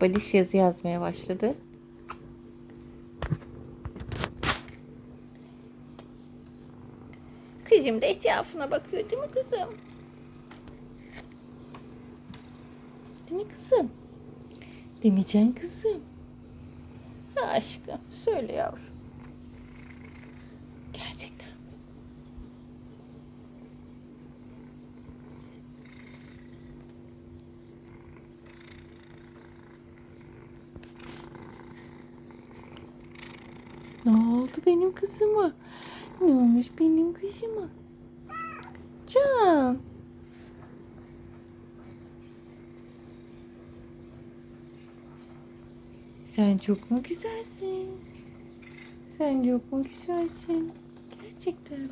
Badiş yazı yazmaya başladı. Kızım da etrafına bakıyor değil mi kızım? Değil mi kızım? Demeyeceksin kızım. Ha aşkım söyle yavrum. Gerçekten mi? Ne oldu benim kızıma? Ne olmuş benim kızıma? Can. Sen çok mu güzelsin? Sen çok mu güzelsin? Gerçekten mi?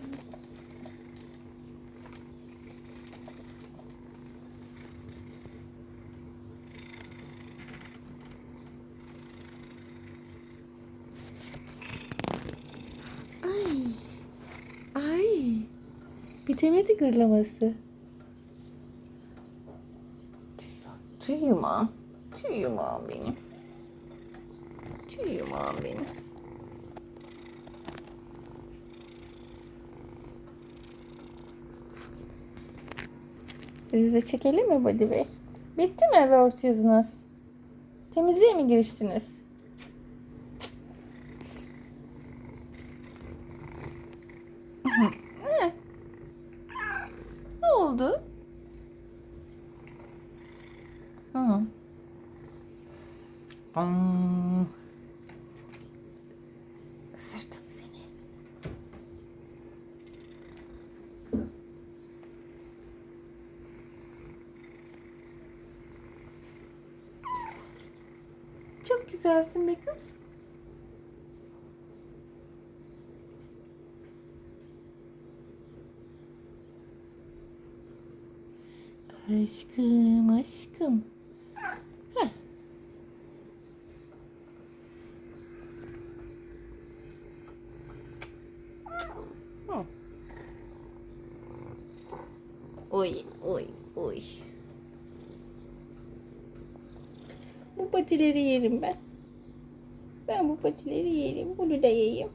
Bitemedi gırlaması. Tüy yumağım. Tüy yumağım benim. Tüy yumağım benim. Sizi de çekelim mi Badi Bey? Bitti mi eve orta yazınız? Temizliğe mi giriştiniz? Oldu? Hı. Hmm. Isırdım seni. Güzel. Çok güzelsin be kız. Aşkım, aşkım. Heh. Oy, oy, oy. Bu patileri yerim ben. Ben bu patileri yerim. Bunu da yiyeyim.